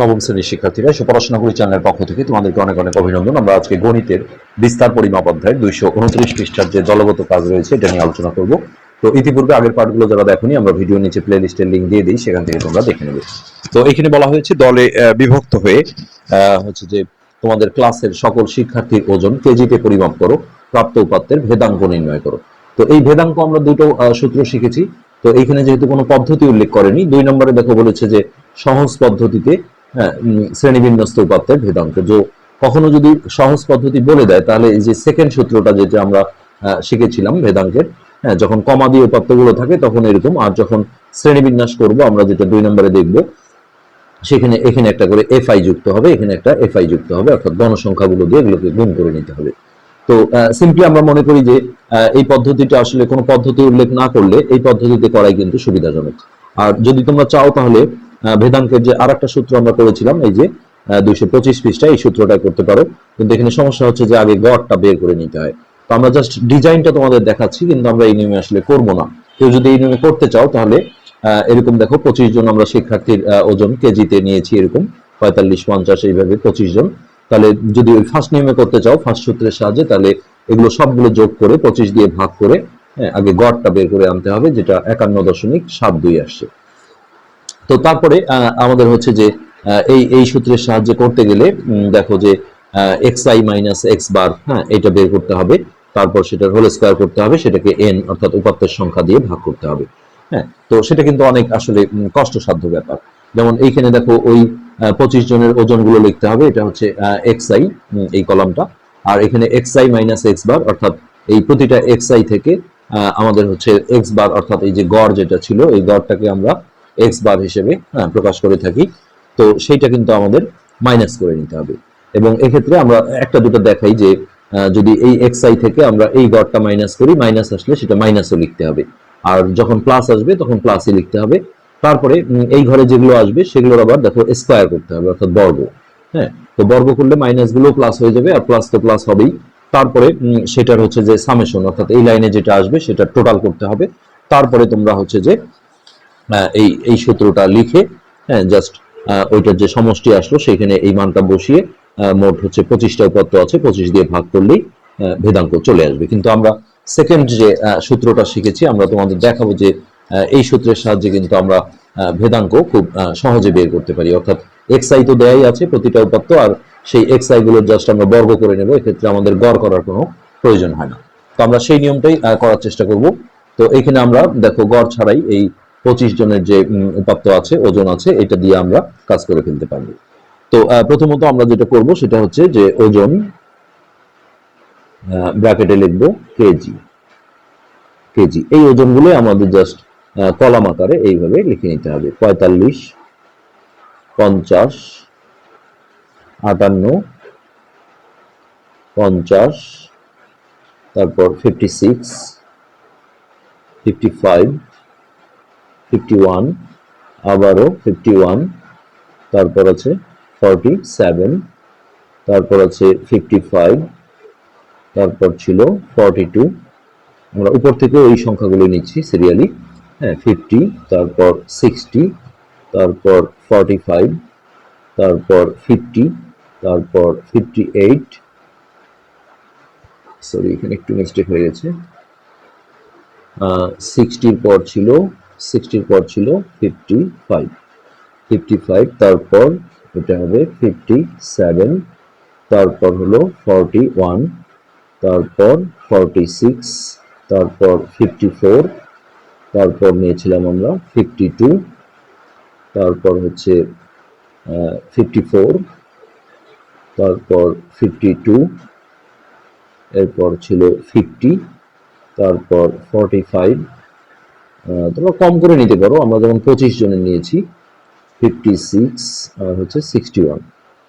নবম শ্রেণির শিক্ষার্থীরা, এসে পড়াশোনা করি চ্যানেলের পক্ষ থেকে তোমাদেরকে অনেক অনেক অভিনন্দন। আমরা আজকে গণিতের বিস্তার পরিমাপ অধ্যায় দুইশো উনত্রিশ পৃষ্ঠার যে দলগত কাজ রয়েছে, এটা নিয়ে আলোচনা করব। তো ইতিপূর্বে আগের পার্টগুলো যারা দেখোনি, আমরা ভিডিও নিচে প্লে লিস্টের লিঙ্ক দিয়ে দিই, সেখান থেকে তোমরা দেখে নেবে। তো এখানে বলা হয়েছে, দলে বিভক্ত হয়ে হচ্ছে যে তোমাদের ক্লাসের সকল শিক্ষার্থীর ওজন কেজিতে পরিমাপ করো, প্রাপ্ত উপাত্তের ভেদাঙ্ক নির্ণয় করো। তো এই ভেদাঙ্ক আমরা দুটো সূত্র শিখেছি। তো এইখানে যেহেতু কোনো পদ্ধতি উল্লেখ করেনি দুই নম্বরে দেখো বলেছে যে সহজ পদ্ধতিতে হ্যাঁ, শ্রেণীবিন্যস্ত উপাত্তের ভেদাঙ্ক। যে কখনো যদি সহজ পদ্ধতি বলে দেয় তাহলে এই যে সেকেন্ড সূত্রটা যেটা আমরা শিখেছিলাম ভেদাঙ্কের হ্যাঁ যখন কমা দিয়ে উপাত্তগুলো থাকে তখন এরকম আর যখন শ্রেণীবিন্যাস করব আমরা যেটা দুই নম্বরে দেখব সেখানে এখানে একটা করে এফআই যুক্ত হবে এখানে একটা এফআই যুক্ত হবে অর্থাৎ গণসংখ্যাগুলো দিয়ে এগুলোকে গুণ করে নিতে হবে। তো সিম্পলি আমরা মনে করি যে এই পদ্ধতিটা আসলে কোনো পদ্ধতি উল্লেখ না করলে এই পদ্ধতিতে করাই কিন্তু সুবিধাজনক। আর যদি তোমরা চাও তাহলে ভেদাঙ্কের যে আর একটা সূত্র আমরা করেছিলাম এই যে দুইশো পঁচিশ পৃষ্ঠা এই সূত্রটা করতে পারো। কিন্তু এখানে সমস্যা হচ্ছে যে আগে গড়টা বের করে নিতে হয়। তো আমরা জাস্ট ডিজাইনটা তোমাদের দেখাচ্ছি, কিন্তু আমরা এই নিয়মে আসলে করব না। কেউ যদি এই নিয়মে করতে চাও তাহলে এরকম দেখো, পঁচিশ জন আমরা শিক্ষার্থীর ওজন কেজিতে নিয়েছি এরকম, পঁয়তাল্লিশ, পঞ্চাশ, এইভাবে পঁচিশ জন। তাহলে যদি ওই ফার্স্ট নিয়মে করতে চাও ফার্স্ট সূত্রের সাহায্যে তাহলে এগুলো সবগুলো যোগ করে পঁচিশ দিয়ে ভাগ করে হ্যাঁ, আগে গড়টা বের করে আনতে হবে যেটা একান্ন দশমিক সাত দুই আসছে। তো তারপরে আমাদের হচ্ছে যে এই এই সূত্রের সাহায্যে করতে গেলে দেখো যে X I minus X bar হ্যাঁ এটা বের করতে হবে। তারপর সেটার হোল স্কোয়ার করতে হবে সেটাকে এন অর্থাৎ উপাত্তের সংখ্যা দিয়ে ভাগ করতে হবে। হ্যাঁ তো সেটা কিন্তু অনেক আসলে কষ্টসাধ্য ব্যাপার। যেমন এইখানে দেখো ওই পঁচিশ জনের ওজনগুলো লিখতে হবে। এটা হচ্ছে এক্স আই এই কলামটা। আর এখানে X I minus X bar অর্থাৎ এই প্রতিটা এক্স আই থেকে আমাদের হচ্ছে এক্স বার অর্থাৎ এই যে গড় যেটা ছিল, এই গড়টাকে আমরা এক্স বার হিসেবে প্রকাশ করে থাকি। তো সেইটা কিন্তু আমাদের মাইনাস করে নিতে হবে। এবং এক্ষেত্রে আমরা একটা দুটো দেখাই যে যদি এই এক্স আই থেকে আমরা এই গড়টা মাইনাস করি মাইনাস আসলে সেটা মাইনাসও লিখতে হবে। আর যখন প্লাস আসবে, তখন প্লাসই লিখতে হবে। তারপরে এই ঘরে যেগুলো আসবে, সেগুলোর আবার দেখো স্কোয়ার করতে হবে, অর্থাৎ বর্গ। হ্যাঁ? তো বর্গ করলে মাইনাসগুলো প্লাস হয়ে যাবে, আর প্লাস তো প্লাস হবেই। তারপরে সেটার হচ্ছে যে সামেশন অর্থাৎ এই লাইনে যেটা আসবে, সেটা টোটাল করতে হবে। তারপরে তোমরা হচ্ছে যে এই এই সূত্রটা লিখে হ্যাঁ জাস্ট ওইটার যে সমষ্টি আসলো, সেখানে এই মানটা বসিয়ে মোট হচ্ছে পঁচিশটা উপাত্ত আছে, পঁচিশ দিয়ে ভাগ করলেই ভেদাঙ্ক চলে আসবে। কিন্তু আমরা সেকেন্ড যে সূত্রটা শিখেছি, আমরা তোমাদের দেখাবো যে এই সূত্রের সাহায্যে কিন্তু আমরা ভেদাঙ্ক খুব সহজে বের করতে পারি। অর্থাৎ এক্স আই তো দেয়াই আছে প্রতিটা উপাত্ত, আর সেই এক্স আই গুলোর জাস্ট আমরা বর্গ করে নেব, এক্ষেত্রে আমাদের গড় করার কোনো প্রয়োজন হয় না। তো আমরা সেই নিয়মটাই করার চেষ্টা করব। তো এখানে আমরা, দেখো, গড় ছাড়াই এই পঁচিশ জনের যে উপাত্ত আছে, ওজন আছে, এটা দিয়ে আমরা কাজ করে ফেলতে পারব তো প্রথমত আমরা যেটা করব, সেটা হচ্ছে যে ওজন ব্র্যাকেটে লিখব কেজি কেজি এই ওজনগুলো আমাদের জাস্ট কলাম আকারে এইভাবে লিখে নিতে হবে। পঁয়তাল্লিশ, পঞ্চাশ, আটান্ন, পঞ্চাশ, তারপর fifty six fifty five fifty one আবারও ফিফটি ওয়ান তারপর আছে ফর্টি সেভেন তারপর আছে ফিফটি ফাইভ তারপর ছিল ফর্টি টু আমরা উপর থেকে ওই সংখ্যাগুলো নিচ্ছি সিরিয়ালি হ্যাঁ ফিফটি তারপর সিক্সটি তারপর ফর্টি ফাইভ তারপর ফিফটি তারপর ফিফটি এইট সরি এখানে একটু মিস্টেক হয়ে গেছে। সিক্সটির পর ছিল সিক্সটির পর ছিল ফিফটি ফাইভ ফিফটি ফাইভ তারপর এটা হবে ফিফটি সেভেন তারপর হলো ফর্টি ওয়ান তারপর ফর্টি সিক্স তারপর ফিফটি ফোর তারপর নিয়েছিলাম আমরা ফিফটি টু তারপর হচ্ছে ফিফটি ফোর তারপর ফিফটি টু এরপর ছিল ফিফটি তারপর ফর্টি ফাইভ তোমরা কম করে নিতে পারো। আমরা যেমন পঁচিশ জনের নিয়েছি ফিফটি সিক্স আর হচ্ছে সিক্সটি ওয়ান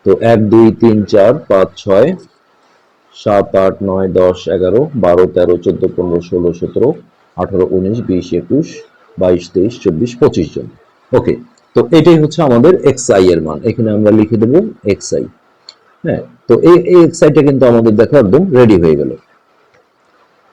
তো এক, দুই, তিন, চার, পাঁচ, ছয়, সাত, আট, নয়, দশ, এগারো, বারো, তেরো, চোদ্দ, পনেরো, ষোলো, সতেরো আঠারো, উনিশ, বিশ, একুশ, বাইশ, তেইশ, চব্বিশ, পঁচিশ জন। ওকে, তো এটাই হচ্ছে আমাদের এক্স আই এর মান। এখানে আমরা লিখে দেবো এক্স আই হ্যাঁ তো এই এক্স আইটা কিন্তু আমাদের দেখো একদম রেডি হয়ে গেল।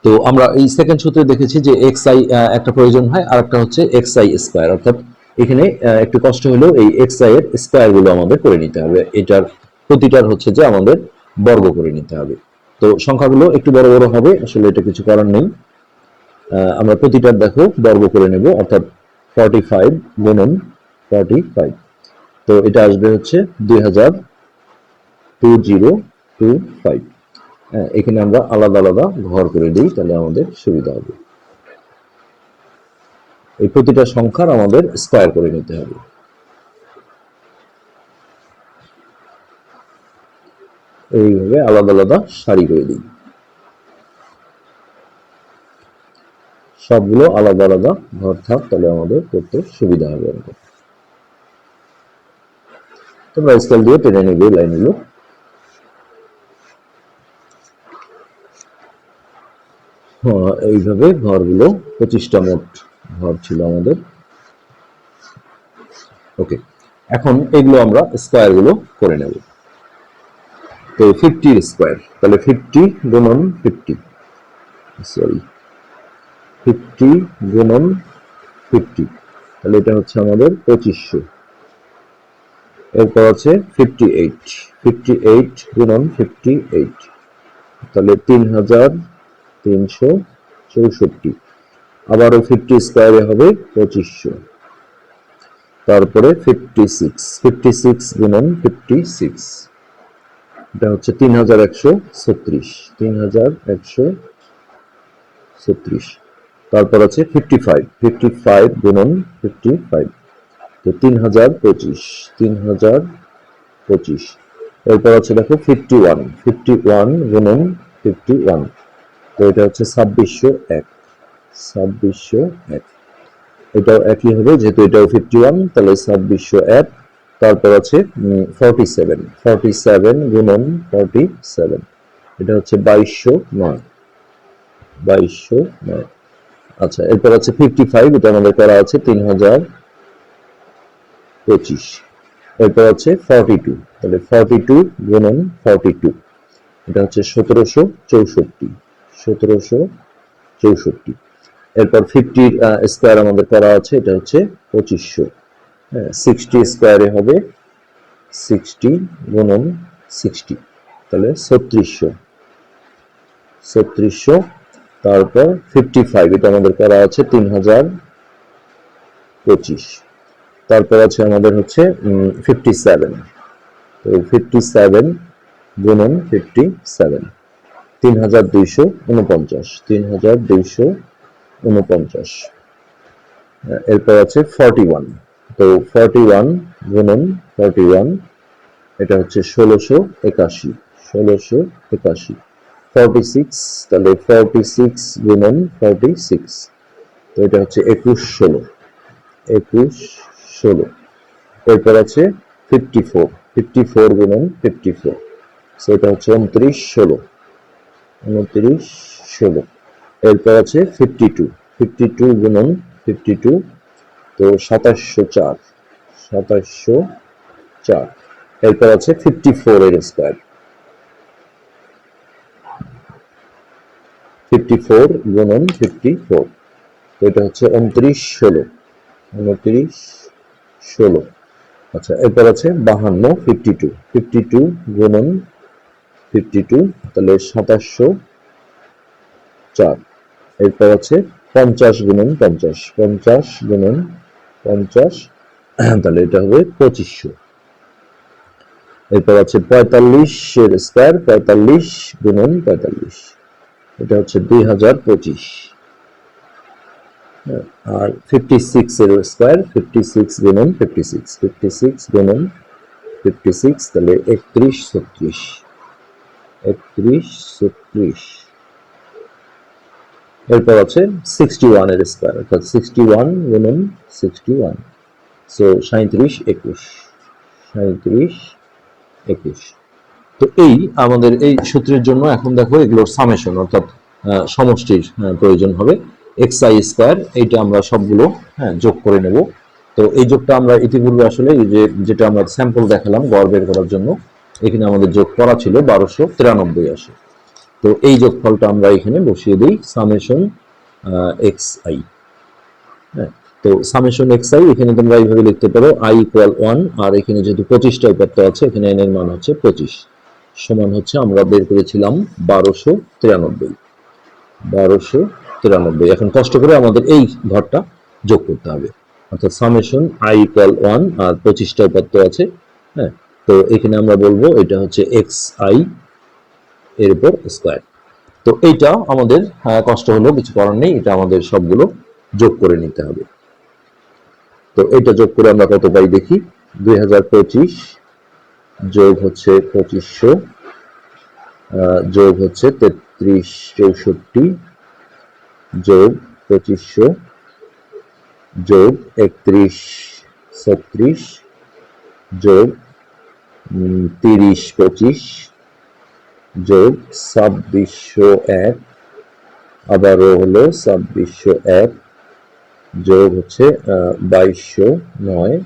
তো আমরা এই সেকেন্ড সূত্রে দেখেছি যে এক্স আই একটা প্রয়োজন হয় আর একটা হচ্ছে এক্স আই স্কোয়ার অর্থাৎ এখানে একটু কষ্ট হলেও এই এক্স আই এর স্কোয়ারগুলো আমাদের করে নিতে হবে। এটার প্রতিটার হচ্ছে যে আমাদের বর্গ করে নিতে হবে। তো সংখ্যাগুলো একটু বড় বড় হবে, আসলে এটা কিছু করার নেই। আমরা প্রতিটার দেখো, বর্গ করে নেব, অর্থাৎ ফর্টি ফাইভ গুণন ফর্টি ফাইভ তো এটা আসবে হচ্ছে দুই হাজার টু জিরো টু ফাইভ এখানে আমরা আলাদা আলাদা ঘর করে দিই, তাহলে আমাদের সুবিধা হবে। এই প্রতিটা সংখ্যার আমাদের স্কোয়ার করে নিতে হবে। এইভাবে আলাদা আলাদা সারি করে দিই। সবগুলো আলাদা আলাদা ঘর থাক তাহলে আমাদের করতে সুবিধা হবে তোমরা স্কেল দিয়ে টেনে নিবে লাইনগুলো। হ্যাঁ, এইভাবে ঘরগুলো পঁচিশটা মোট ঘর ছিল আমাদের। ওকে এখন এগুলো আমরা স্কোয়ারগুলো করে নেব। তো ফিফটির স্কোয়ার তাহলে ফিফটি গুণন ফিফটি সরি ফিফটি গুণন ফিফটি। তাহলে এটা হচ্ছে আমাদের পঁচিশশো। এরপর আছে ফিফটি এইট। ফিফটি এইট গুণন ফিফটি এইট। তাহলে তিন হাজার তিনশো চৌষট্টি। আবারও ফিফটি স্কোয়ারে হবে পঁচিশশো। তারপরে ফিফটি সিক্স। ফিফটি সিক্স গুণন ফিফটি সিক্স। এটা হচ্ছে তিন হাজার একশো ছত্রিশ। তিন হাজার একশো ছত্রিশ। তারপর আছে ফিফটি ফাইভ ফিফটি ফাইভ গুণন ফিফটি ফাইভ তো তিন হাজার পঁচিশ তিন হাজার পঁচিশ। এরপর আছে দেখো ফিফটি ওয়ান ফিফটি ওয়ান গুণন ফিফটি ওয়ান তো এটা হচ্ছে ছাব্বিশশো এক ছাব্বিশশো এক। এটাও একই হবে, যেহেতু এটাও ফিফটি ওয়ান তাহলে ছাব্বিশশো এক, তারপর আছে ফর্টি সেভেন ফর্টি সেভেন গুণন ফর্টি সেভেন এটা হচ্ছে বাইশশো নয় বাইশশো নয়। আচ্ছা এরপর আছে ফিফটি ফাইভ এটা আমাদের করা আছে তিন হাজার পঁচিশ। এরপর আছে ফর্টি টু তাহলে ফর্টি টু গুণন ফর্টি টু এটা হচ্ছে সতেরোশো চৌষট্টি সতেরোশো চৌষট্টি। এরপর ফিফটির স্কোয়ার আমাদের করা আছে, এটা হচ্ছে পঁচিশশো। হ্যাঁ সিক্সটি স্কোয়ারে হবে সিক্সটি গুণন সিক্সটি তাহলে ছত্রিশশো ছত্রিশশো তারপর ফিফটি ফাইভ এটা আমাদের করা আছে তিন হাজার পঁচিশ। তারপর আছে আমাদের হচ্ছে ফিফটি সেভেন তো ফিফটি সেভেন গুণন ফিফটি সেভেন তিন হাজার দুইশো উনপঞ্চাশ। তিন হাজার দুইশো উনপঞ্চাশ। এরপর আছে ফর্টি ওয়ান তো ফর্টি ওয়ান গুণন ফর্টি ওয়ান এটা হচ্ছে ষোলোশো একাশি। ষোলোশো একাশি। ফর্টি সিক্স তাহলে ফর্টি সিক্স গুণন ফর্টি সিক্স তো এটা হচ্ছে একুশ ষোলো একুশ ষোলো। এরপর আছে ফিফটি ফোর ফিফটি ফোর গুণন ফিফটি ফোর সেটা হচ্ছে উনত্রিশ ষোলো উনত্রিশ ষোলো। এরপর আছে ফিফটি টু ফিফটি টু গুণন ফিফটি টু তো সাতাশশো চার সাতাশশো চার। এরপর আছে ফিফটি ফোর এর স্কোয়ার ফিফটি ফোর গুণন ফিফটি ফোর তো এটা হচ্ছে উনত্রিশ ষোলো। উনত্রিশ ষোলো। আচ্ছা এরপর আছে বাহান্ন ফিফটি টু ফিফটি টু গুণন ফিফটি টু তাহলে সাতাশশো চার। এরপর আছে পঞ্চাশ গুণন পঞ্চাশ। পঞ্চাশ গুণন পঞ্চাশ, তাহলে এটা হবে পঁচিশশো। এরপর আছে পঁয়তাল্লিশ এর স্কোয়ার পঁয়তাল্লিশ গুণন পঁয়তাল্লিশ। এটা হচ্ছে দুই হাজার পঁচিশ। আর ফিফটি সিক্স এর স্কোয়ার ফিফটি সিক্স গুণন ফিফটি সিক্স ফিফটি সিক্স গুণন ফিফটি সিক্স তাহলে একত্রিশ ছত্রিশ। একত্রিশ ছত্রিশ। এরপর আছে সিক্সটি ওয়ানের স্কোয়ার অর্থাৎ সিক্সটি ওয়ান গুণন সিক্সটি ওয়ান সো সাঁত্রিশ একুশ। সাঁত্রিশ একুশ। তো এই আমাদের এই সূত্রের জন্য এখন দেখো এগুলোর সামেশন অর্থাৎ সমষ্টির প্রয়োজন হবে। এক্স আই স্কোয়ার এইটা আমরা সবগুলো হ্যাঁ যোগ করে নেব। তো এই যোগটা আমরা ইতিপূর্বে আসলে যে, যেটা আমরা স্যাম্পল দেখালাম গড় বের করার জন্য, এখানে আমাদের যোগ করা ছিল বারোশো তিরানব্বই আসে। তো এই যোগফলটা আমরা এখানে বসিয়ে দিই সামেশন এক্স আই হ্যাঁ তো সামেশন এক্স আই এখানে তোমরা এইভাবে লিখতে পারো আই ইকুয়াল ওয়ান আর এখানে যেহেতু পঁচিশটা উপাত্ত আছে, এখানে এন এর মান হচ্ছে পঁচিশ। সমান হচ্ছে আমরা বের করেছিলাম বারোশো তিরানব্বই। বারোশো তিরানব্বই। এখন কষ্ট করে আমাদের এই ঘরটা যোগ করতে হবে। অর্থাৎ সামেশন আই ইকুয়াল ওয়ান আর পঁচিশটা উপাত্ত আছে হ্যাঁ? তো এখানে আমরা বলব এটা হচ্ছে এক্স আই এর উপর স্কোয়ার তো এইটা আমাদের আহ, কষ্ট হলো কিছু করার নেই এটা আমাদের সবগুলো যোগ করে নিতে হবে। তো এটা যোগ করে আমরা কত পাই দেখি? দুই হাজার পঁচিশ যোগ হচ্ছে পঁচিশশো যোগ হচ্ছে তেত্রিশ চৌষট্টি, যোগ পঁচিশশো, যোগ একত্রিশ ছত্রিশ, যোগ তিরিশ পঁচিশ, যোগ ছাব্বিশশো এক, আবারও হলো ছাব্বিশশো এক, যোগ হচ্ছে বাইশশো নয়,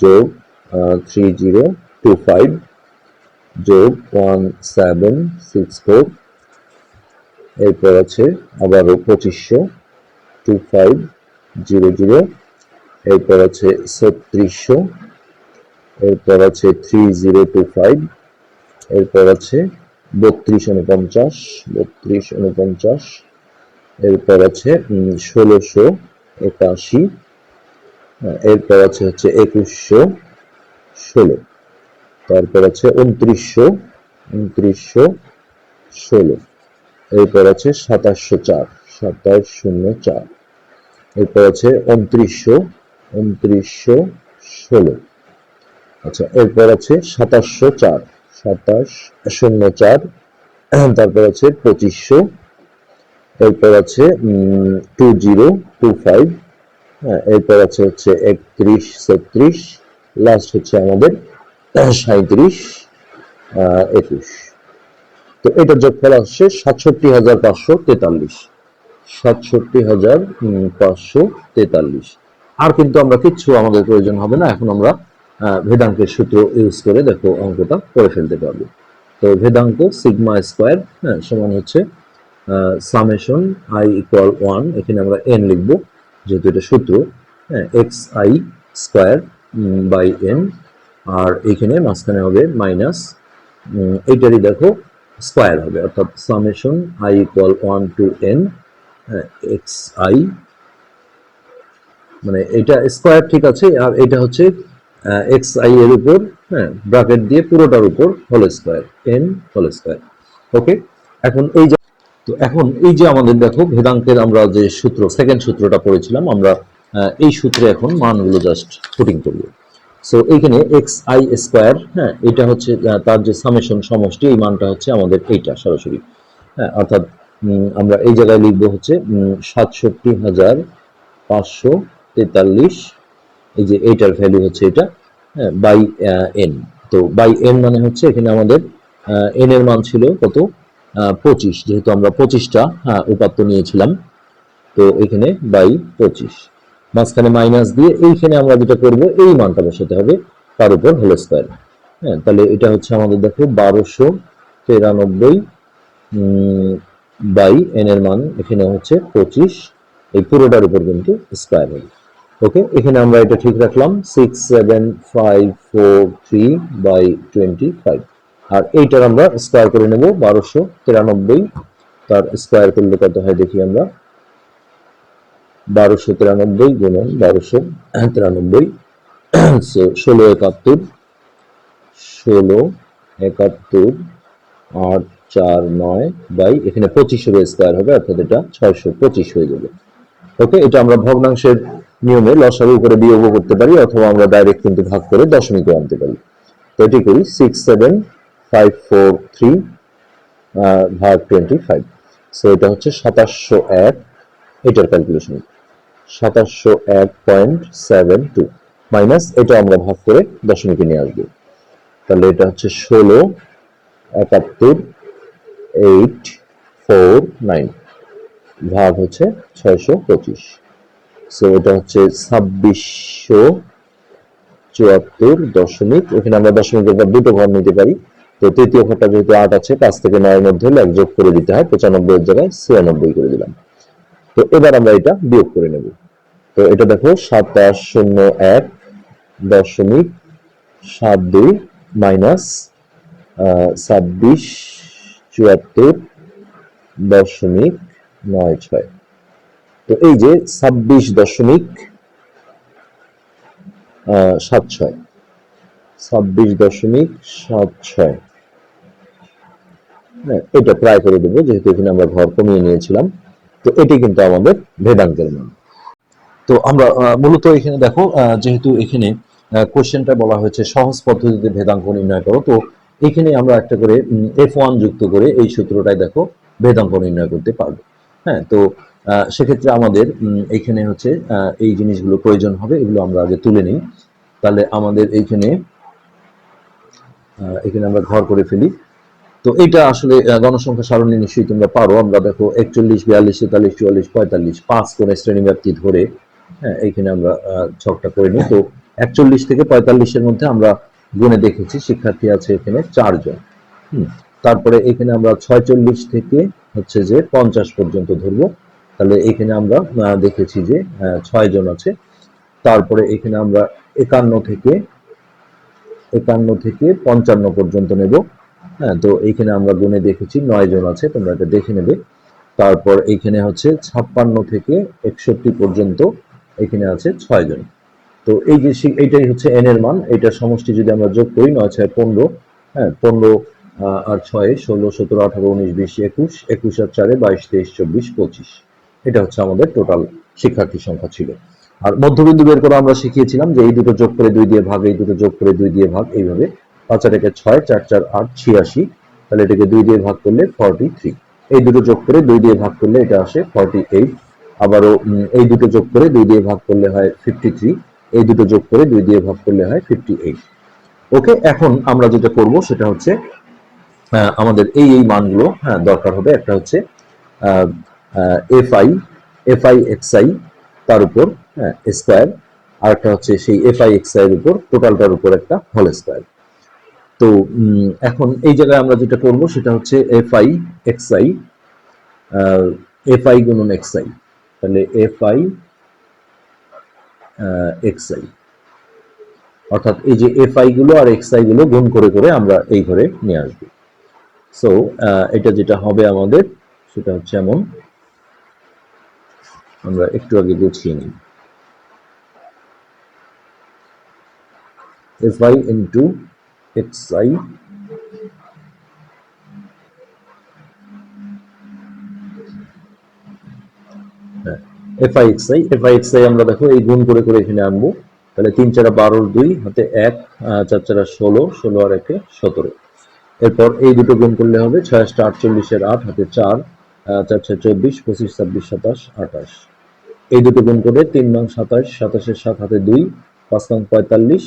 যোগ থ্রি জিরো টু ফাইভ যোগ ওয়ান সেভেন সিক্স ফোর এরপর আছে আবারও পঁচিশশো টু ফাইভ জিরো জিরো এরপর আছে ছত্রিশশো এরপর আছে থ্রি জিরো টু ফাইভ এরপর আছে বত্রিশ উনপঞ্চাশ বত্রিশ উনপঞ্চাশ এরপর আছে ষোলোশো একাশি হ্যাঁ, এরপর আছে হচ্ছে একুশশো ষোলো। তারপর আছে উনত্রিশশো উনত্রিশশো ষোলো। এরপর আছে সাতাশশো চার, সাতাশ শূন্য চার। এরপর আছে উনত্রিশশো উনত্রিশশো ষোলো। আচ্ছা এরপর আছে সাতাশশো চার, সাতাশ শূন্য চার, তারপর আছে পঁচিশশো। এরপর আছে টু জিরো, টু ফাইভ। হ্যাঁ এরপর আছে হচ্ছে একত্রিশ, ছত্রিশ। লাস্ট হচ্ছে আমাদের সাঁত্রিশ একুশ। তো এটা যোগফল আসছে সাতষট্টি হাজার পাঁচশো তেতাল্লিশ। সাতষট্টি হাজার পাঁচশো তেতাল্লিশ। আর কিন্তু আমরা কিচ্ছু আমাদের প্রয়োজন হবে না। এখন আমরা ভেদাঙ্কের সূত্র ইউজ করে দেখো অঙ্কটা করে ফেলতে পারব। তো ভেদাঙ্ক সিগমা স্কোয়ার হ্যাঁ সমান হচ্ছে সামেশন আই ইকুয়াল ওয়ান এখানে আমরা এন লিখব, যেহেতু এটা সূত্র হ্যাঁ X I square by N আর এখানে মাঝখানে হবে মাইনাস এইটারই দেখো স্কোয়ার হবে, অর্থাৎ summation I equal one to N X I মানে এটা স্কোয়ার ঠিক আছে, আর এটা হচ্ছে এক্স আই এর উপর হ্যাঁ ব্র্যাকেট দিয়ে পুরোটার উপর whole square N whole square okay এখন এই যে, তো এখন এই যে আমাদের দেখো ভেদাঙ্কের আমরা যে সূত্র সেকেন্ড সূত্রটা পড়েছিলাম, আমরা এই সূত্রে এখন মানগুলো জাস্ট ফুটিং করব। সো এইখানে এক্স আই স্কোয়ার হ্যাঁ এটা হচ্ছে তার যে সামেশন সমষ্টি, এই মানটা হচ্ছে আমাদের এইটা সরাসরি। হ্যাঁ অর্থাৎ আমরা এই জায়গায় লিখব হচ্ছে সাতষট্টি হাজার পাঁচশো তেতাল্লিশ, এই যে এইটার ভ্যালু হচ্ছে এটা হ্যাঁ বাই এন তো বাই এন মানে হচ্ছে এখানে আমাদের এন এর মান ছিল কত? পঁচিশ, যেহেতু আমরা পঁচিশটা উপাত্ত নিয়েছিলাম। তো এখানে বাই পঁচিশ। মাঝখানে মাইনাস দিয়ে এইখানে আমরা যেটা করব, এই মানটা বসাতে হবে, তার উপর হোল স্কোয়ার হ্যাঁ তাহলে এটা হচ্ছে আমাদের দেখো বারোশো তিরানব্বই বাই এন এর মান এখানে হচ্ছে পঁচিশ, এই পুরোটার উপর কিন্তু স্কোয়ার হবে। ওকে এখানে আমরা এটা ঠিক রাখলাম six seven five four three by twenty five আর এইটার আমরা স্কোয়ার করে নেব, বারোশো তিরানব্বই, তার স্কোয়ার করলে কত হয় দেখি আমরা? বারোশো তিরানব্বই গুণন বারোশো তিরানব্বই ষোলো একাত্তর ষোলো একাত্তর, আট চার নয় বাই এখানে পঁচিশ হবে স্কোয়ার হবে, অর্থাৎ এটা ছয়শো পঁচিশ হয়ে যাবে। ওকে, এটা আমরা ভগ্নাংশের নিয়মে লসাগু করে বিয়োগ করতে পারি, অথবা আমরা ডাইরেক্ট কিন্তু ভাগ করে দশমিকে আনতে পারি। তো এটি করি six seven five four three ভাগ টোয়েন্টি ফাইভ সো এটা হচ্ছে সাতাশশো এক, এটার ক্যালকুলেশন সাতাশশো এক পয়েন্ট সেভেন টু। মাইনাস এটা আমরা ভাগ করে দশমিকে নিয়ে আসব। তাহলে এটা হচ্ছে ষোলো, একাত্তর, এইট, ফোর, নাইন। ভাগ হচ্ছে ছয়শো পঁচিশ। সো এটা হচ্ছে ছাব্বিশশো চুয়াত্তর দশমিক। এখানে আমরা দশমিকের পর দুটো ঘর নিতে পারি। তো তৃতীয় ঘরটা যেহেতু আট আছে, পাঁচ থেকে নয়ের মধ্যে এক যোগ করে দিতে হয় পঁচানব্বই জায়গায় ছিয়ানব্বই করে দিলাম। তো এবার আমরা এটা বিয়োগ করে নেব। তো এটা দেখো, সাতাশ শূন্য এক, দশমিক সাত দুই, মাইনাস ছাব্বিশ চুয়াত্তর, দশমিক নয় ছয়। তো এই যে ছাব্বিশ দশমিক সাত ছয়, ছাব্বিশ দশমিক সাত ছয়। হ্যাঁ এটা প্রায় করে দেবো, যেহেতু এখানে আমরা ঘর কমিয়ে নিয়েছিলাম। তো এটি কিন্তু আমাদের ভেদাঙ্কের মান তো আমরা মূলত এখানে দেখো যেহেতু এখানে কোশ্চেনটা বলা হয়েছে সহজ পদ্ধতিতে ভেদাঙ্ক নির্ণয় করো তো এখানে আমরা একটা করে এফ ওয়ান যুক্ত করে এই সূত্রটাই দেখো ভেদাঙ্ক নির্ণয় করতে পারব। হ্যাঁ তো সেক্ষেত্রে আমাদের উম, এইখানে হচ্ছে এই জিনিসগুলো প্রয়োজন হবে এগুলো আমরা আগে তুলে নিই। তাহলে আমাদের এইখানে এখানে আমরা ঘর করে ফেলি। তো এটা আসলে গণসংখ্যা সারণী নিশ্চয়ই তোমরা পারো। আমরা দেখো একচল্লিশ, বিয়াল্লিশ তেতাল্লিশ চুয়াল্লিশ, পঁয়তাল্লিশ, পাঁচ কোণে শ্রেণি ব্যাপ্তি ধরে হ্যাঁ এইখানে আমরা ছকটা করে নিই। তো একচল্লিশ থেকে পঁয়তাল্লিশের মধ্যে আমরা গুণে দেখেছি, শিক্ষার্থী আছে এখানে চারজন। হুম, তারপরে এখানে আমরা ছয়চল্লিশ থেকে হচ্ছে যে পঞ্চাশ পর্যন্ত ধরবো। তাহলে এখানে আমরা দেখেছি যে ছয় জন আছে। তারপরে এখানে আমরা একান্ন থেকে একান্ন থেকে পঞ্চান্ন পর্যন্ত নেব। হ্যাঁ তো এইখানে আমরা গুণে দেখেছি নয় জন আছে, তোমরা এটা দেখে নেবে। তারপর এইখানে হচ্ছে ছাপ্পান্ন থেকে একষট্টি পর্যন্ত এখানে আছে ছয় জন। তো এই যে এইটাই হচ্ছে এন এর মান। এটার সমষ্টি যদি আমরা যোগ করি, নয়, ছয়, পনেরো হ্যাঁ পনেরো আর ছয়, ষোলো, সতেরো, আঠারো, উনিশ, বিশ, একুশ একুশ আর চারে বাইশ, তেইশ, চব্বিশ, পঁচিশ। এটা হচ্ছে আমাদের টোটাল শিক্ষার্থী সংখ্যা ছিল। আর মধ্যবিন্দু বের করে আমরা শিখিয়েছিলাম যে এই দুটো যোগ করে দুই দিয়ে ভাগ, এই দুটো যোগ করে দুই দিয়ে ভাগ, এইভাবে পাঁচ একে ছয়, চার চার, আট, ছিয়াশি, তাহলে এটাকে দুই দিয়ে ভাগ করলে ফর্টি থ্রি এই দুটো যোগ করে দুই দিয়ে ভাগ করলে এটা আসে ফর্টি এইট আবারও এই দুটো যোগ করে দুই দিয়ে ভাগ করলে হয় ফিফটি থ্রি এই দুটো যোগ করে দুই দিয়ে ভাগ করলে হয় ফিফটি এইট ওকে, এখন আমরা যেটা করব সেটা হচ্ছে আমাদের এই এই মানগুলো হ্যাঁ দরকার হবে। একটা হচ্ছে F I F I X I তার উপর হ্যাঁ স্কোয়ার। আর একটা হচ্ছে সেই এফ আই এক্স আই এর উপর, টোটালটার উপর একটা হোল স্কোয়ার। তো এখন এই জায়গায় আমরা যেটা করব সেটা হচ্ছে F I X I F I গুণন এক্স আই তাহলে এফ আই এক্স আই অর্থাৎ এই যে এফ আই গুলো আর এক্স আই গুলো গুণ করে করে আমরা এই ঘরে নিয়ে আসব। সো এটা যেটা হবে আমাদের, সেটা হচ্ছে এমন। আমরা একটু আগে গুছিয়ে নিই। F I into X I F I X I আমরা দেখো, এই গুণ করে করে এখানে আনব। তাহলে তিন চারা বারোর দুই, হাতে এক চার চারা ষোলো ষোলো আর একে সতেরো। এরপর এই দুটো গুণ করলে হবে ছয় আটটা আটচল্লিশের আট, হাতে চার চার ছয় চব্বিশ, পঁচিশ, ছাব্বিশ, সাতাশ, আঠাশ। এই দুটো গুণ করে তিন নং সাতাশ, সাতাশের সাত, হাতে দুই পাঁচ নং পঁয়তাল্লিশ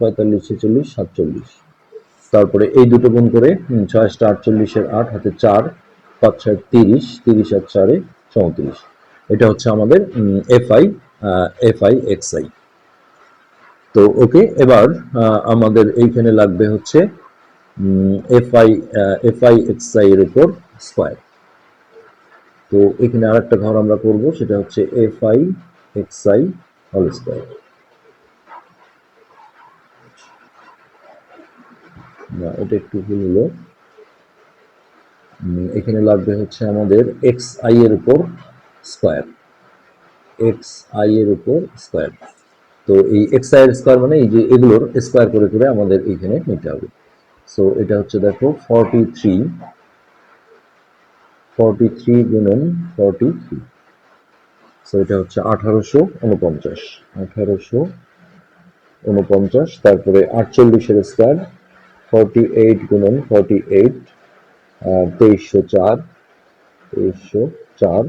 পঁয়তাল্লিশ ছেচল্লিশ সাতচল্লিশ। তারপরে এই দুটো গুণ করে হুম, ছয় আটটা আটচল্লিশের আট হাতে চার পাঁচ ছয় তিরিশ তিরিশ আর চারে চৌত্রিশ। এটা হচ্ছে আমাদের F I F I X I তো ওকে এবার আমাদের এইখানে লাগবে হচ্ছে F I F I X I এর উপর স্কোয়ার। তো এখানে আরেকটা ঘর আমরা করব সেটা হচ্ছে F I X I whole square. না এটা একটু ভুল হলো এখানে লাগবে হচ্ছে আমাদের এক্স আই এর উপর স্কোয়ার এক্স আই এর উপর স্কোয়ার তো এই এক্স আই এর স্কোয়ার মানে এই যে এগুলোর স্কোয়ার করে করে আমাদের এইখানে নিতে হবে। সো এটা হচ্ছে দেখো ফর্টি থ্রি ফর্টি থ্রি গুণন ফর্টি থ্রি সো এটা হচ্ছে আঠারোশো উনপঞ্চাশ। আঠারোশো উনপঞ্চাশ, তারপরে আটচল্লিশের স্কোয়ার ফর্টি এইট গুণন ফর্টি এইট তেইশশো চার তেইশশো চার,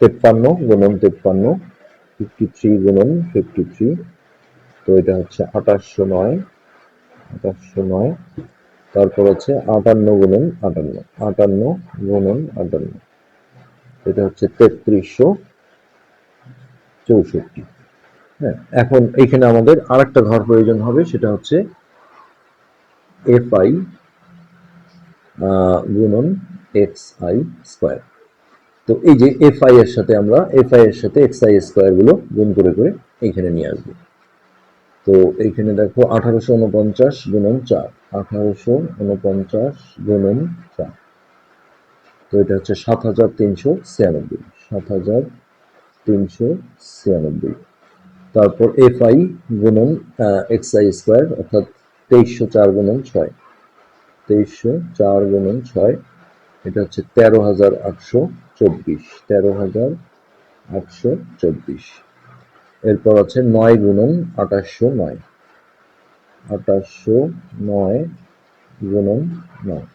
তেপ্পান্ন গুণন তেপ্পান্ন ফিফটি থ্রি গুণন ফিফটি থ্রি তো এটা হচ্ছে আঠাশশো নয় আঠাশশো নয়, তারপর হচ্ছে আটান্ন গুণন আটান্ন আটান্ন গুণন আটান্ন, এটা হচ্ছে তেত্রিশশো চৌষট্টি হ্যাঁ এখন এইখানে আমাদের আরেকটা ঘর প্রয়োজন হবে, সেটা হচ্ছে এফ আই গুণন এক্স আই স্কোয়ার তো এই যে এফ আই এর সাথে আমরা এফ আই এর সাথে এক্স আই স্কোয়ারগুলো গুণ করে করে এইখানে নিয়ে আসব। তো এইখানে দেখো আঠারোশো উনপঞ্চাশ গুণন চার। আঠারোশো উনপঞ্চাশ গুণন চার। তো এটা হচ্ছে সাত হাজার তিনশো ছিয়ানব্বই। সাত হাজার তিনশো ছিয়ানব্বই। তারপর এফ আই গুণন এক্স আই স্কোয়ার অর্থাৎ তেইশশো চার গুণন ছয়। তেইশশো চার গুণন ছয়, এটা হচ্ছে তেরো হাজার আটশো চব্বিশ। তেরো হাজার আটশো চব্বিশ। এরপর আছে নয় গুণন আঠাশশো নয়। আঠাশশো নয় গুণন নয়।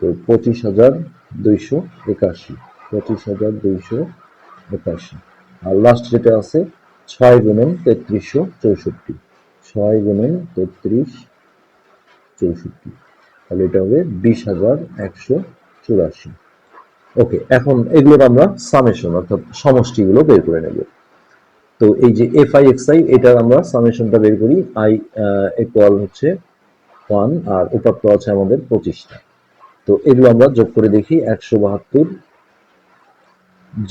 তো পঁচিশ হাজার দুইশো একাশি। পঁচিশ হাজার দুইশো একাশি। আর লাস্ট যেটা আছে, ছয় গুণন তেত্রিশশো চৌষট্টি। ছয় গুণন তেত্রিশ চৌষট্টি। তাহলে এটা হবে বিশ হাজার একশো চুরাশি। ওকে, এখন এগুলোর আমরা সামেশন অর্থাৎ সমষ্টিগুলো বের করে নেব। তো এই যে এফ আই এক্স আই, এটার আমরা সামেশনটা বের করি, আই ইকুয়াল হচ্ছে ওয়ান আর উপাত্ত আছে আমাদের পঁচিশটা। তো এগুলো আমরা যোগ করে দেখি, একশো বাহাত্তর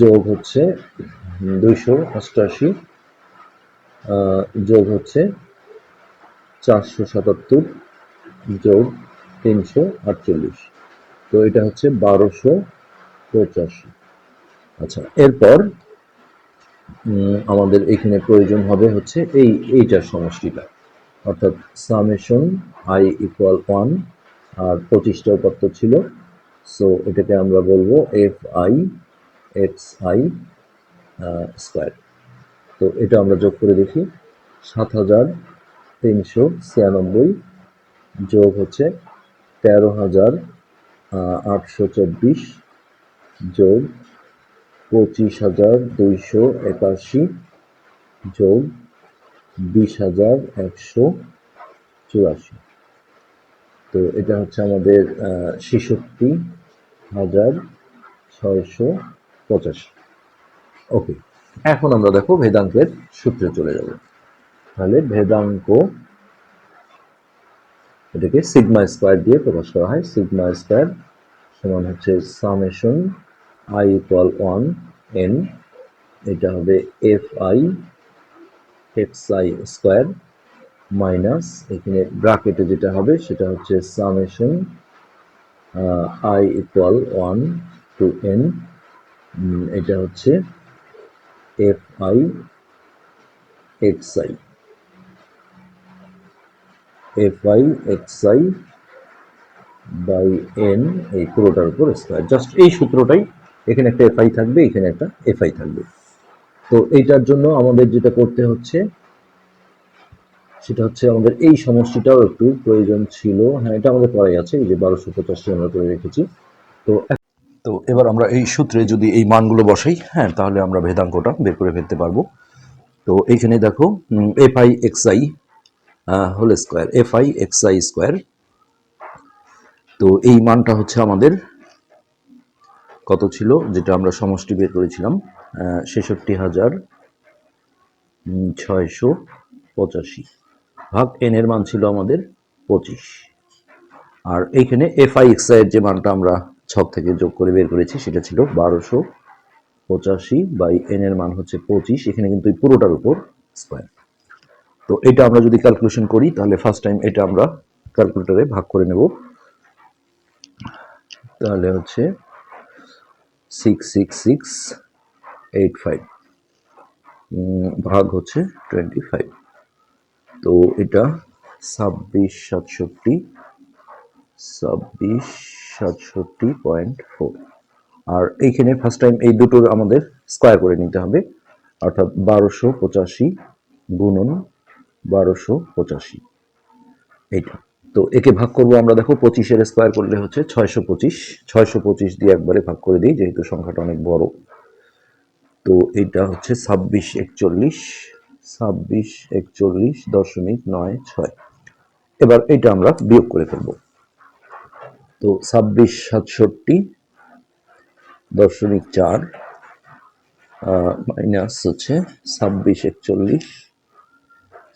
যোগ হচ্ছে দুইশো অষ্টআশি যোগ হচ্ছে চারশো সাতাত্তর যোগ তিনশো আটচল্লিশ। তো এটা হচ্ছে বারোশো পঁচাশি। আচ্ছা এরপর আমাদের এখানে প্রয়োজন হবে হচ্ছে এই, এইটার সমষ্টিটা। অর্থাৎ সামেশন আই ইকুয়াল ওয়ান আর পঁচিশটা উপাত্ত ছিল। সো এটাকে আমরা বলব F I X I square তো এটা আমরা যোগ করে দেখি, সাত হাজার তিনশো ছিয়ানব্বই যোগ হচ্ছে তেরো হাজার আটশো চব্বিশ যোগ পঁচিশ হাজার দুইশো একাশি যোগ বিশ হাজার একশো চুরাশি তো এটা হচ্ছে আমাদের ছেষট্টি হাজার ছয়শো পঁচাশি। ওকে, এখন আমরা দেখো ভেদাঙ্কের সূত্রে চলে যাব। তাহলে ভেদাঙ্ক এটাকে সিগমা স্কোয়ার দিয়ে প্রকাশ করা হয়। সিগমা স্কোয়ার সমান হচ্ছে summation i equal one n এটা হবে f i x i square minus এখানে ব্রাকেটে যেটা হবে সেটা হচ্ছে summation i equal one to n এটা হচ্ছে f i x i f i x i by n এই পুরোটার উপর স্কোয়ার জাস্ট এই সূত্রটাই এখানে একটা আই থাকবে, এখানে একটা আই থাকবে। তো এইটার জন্য আমাদের যেটা করতে হচ্ছে, সেটা হচ্ছে আমাদের এই সমষ্টিটাও একটু প্রয়োজন ছিল। হ্যাঁ এটা আমাদের করাই আছে, এই যে বারোশো পঁচাশি আমরা করে রেখেছি। তো তো এবার আমরা এই সূত্রে যদি এই মানগুলো বসাই হ্যাঁ তাহলে আমরা ভেদাঙ্কটা বের করে ফেলতে পারব। তো এইখানে দেখো f i x i whole square f i x i square তো এই মানটা হচ্ছে আমাদের কত ছিল, যেটা আমরা সমষ্টি বের করেছিলাম? ছেষট্টি হাজার ছয়শো পঁচাশি। ভাগ এন এর মান ছিল আমাদের পঁচিশ। আর এইখানে এফ আই এক্স আই এর যে মানটা আমরা ছক থেকে যোগ করে বের করেছি, সেটা ছিল বারোশো পঁচাশি বাই এন এর মান হচ্ছে পঁচিশ। এখানে কিন্তু পুরোটার উপর স্কোয়ার তো এটা আমরা যদি ক্যালকুলেশন করি, তাহলে ফার্স্ট টাইম এটা আমরা ক্যালকুলেটরে ভাগ করে নেব। তাহলে হচ্ছে six six six eight five ভাগ হচ্ছে টোয়েন্টি ফাইভ তো এটা ছাব্বিশ সাতষট্টি ছাব্বিশ সাতষট্টি পয়েন্ট ফোর আর এইখানে ফার্স্ট টাইম এই দুটোর আমাদের স্কোয়ার করে নিতে হবে, অর্থাৎ বারোশো পঁচাশি গুণন বারোশো পঁচাশি। এইটা। তো একে ভাগ করব আমরা, দেখো, পঁচিশের স্কোয়ার করলে হচ্ছে ছয়শো পঁচিশ। ছয়শো পঁচিশ দিয়ে একবারে ভাগ করে দিই, যেহেতু সংখ্যাটা অনেক বড়। তো এটা হচ্ছে ছাব্বিশ একচল্লিশ ছাব্বিশ একচল্লিশ দশমিক নয় ছয়। এবার এটা আমরা বিয়োগ করে ফেলব। তো ছাব্বিশ সাতষট্টি দশমিক চার মাইনাস হচ্ছে ছাব্বিশ একচল্লিশ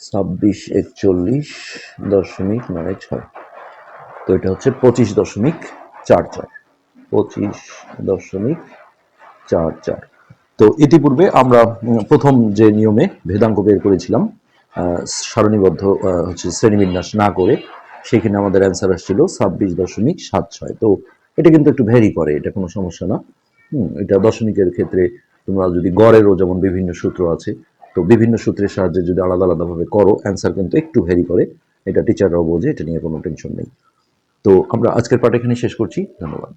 ছাব্বিশ, একচল্লিশ দশমিক নয় ছয়। তো এটা হচ্ছে পঁচিশ দশমিক চার চার। পঁচিশ দশমিক চার চার। তো ইতিপূর্বে আমরা প্রথম যে নিয়মে ভেদাঙ্ক বের করেছিলাম সারণীবদ্ধ হচ্ছে শ্রেণীবিন্যাস না করে, সেখানে আমাদের অ্যান্সার আসছিল ছাব্বিশ দশমিক সাত ছয়। তো এটা কিন্তু একটু ভ্যারি করে, এটা কোনো সমস্যা না। হুম, এটা দশমিকের ক্ষেত্রে তোমরা যদি গড়েরও যেমন বিভিন্ন সূত্র আছে তো বিভিন্ন সূত্রের সাহায্যে যদি আলাদা আলাদাভাবে করো অ্যান্সার কিন্তু একটু ভ্যারি করে। এটা টিচাররাও বোঝে, এটা নিয়ে কোনো টেনশন নেই। তো আমরা আজকের পাঠ এখানে শেষ করছি। ধন্যবাদ।